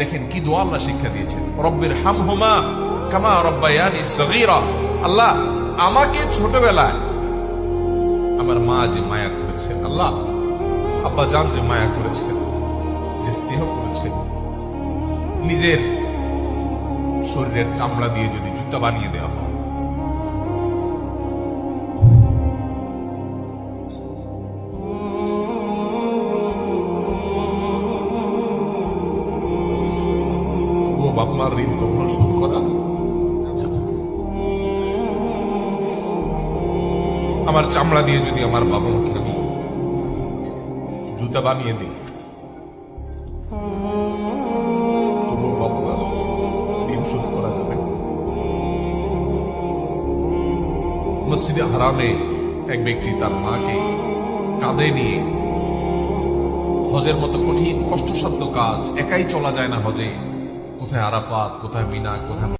দেখেন কি দোয়া আল্লাহ শিক্ষা দিয়েছেন। রব্বের হাম হুমা কামা রব্বায়ানি সগীরা। আল্লাহ, আমাকে ছোটবেলায় আমার মা যে মায়া করেছেন, আল্লাহ, আব্বা জান যে মায়া করেছেন, যে স্নেহ করেছেন, নিজের শরীরের চামড়া দিয়ে যদি জুতা বানিয়ে দেওয়া হয় বাপ মার ঋণ কখনো শোধ করা আমার চামড়া দিয়ে যদি আমার বাবা মাকে আমি জুতা বানিয়ে দিই ঋণ শোধ করা যাবে। মসজিদে হারামে এক ব্যক্তি তার মাকে কাঁধে নিয়ে হজের মতো কঠিন, কষ্টসাধ্য কাজ, একাই চলা যায় না হজে কোথায় আরাফাত কোথায় মিনা কোথায়